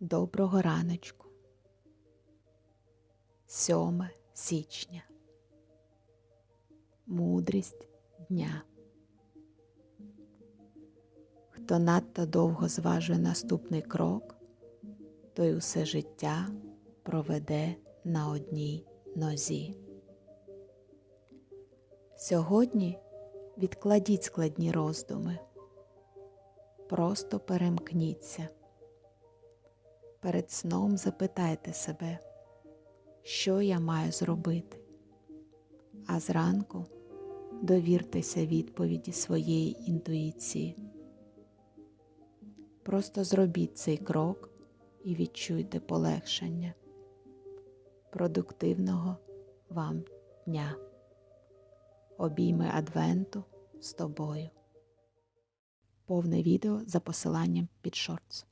Доброго раночку. 7 січня. Мудрість дня. Хто надто довго зважує наступний крок, той усе життя проведе на одній нозі. Сьогодні відкладіть складні роздуми. Просто перемкніться. Перед сном запитайте себе, що я маю зробити, а зранку довіртеся відповіді своєї інтуїції. Просто зробіть цей крок і відчуйте полегшення. Продуктивного вам дня. Обійми Адвенту з тобою. Повне відео за посиланням під шортс.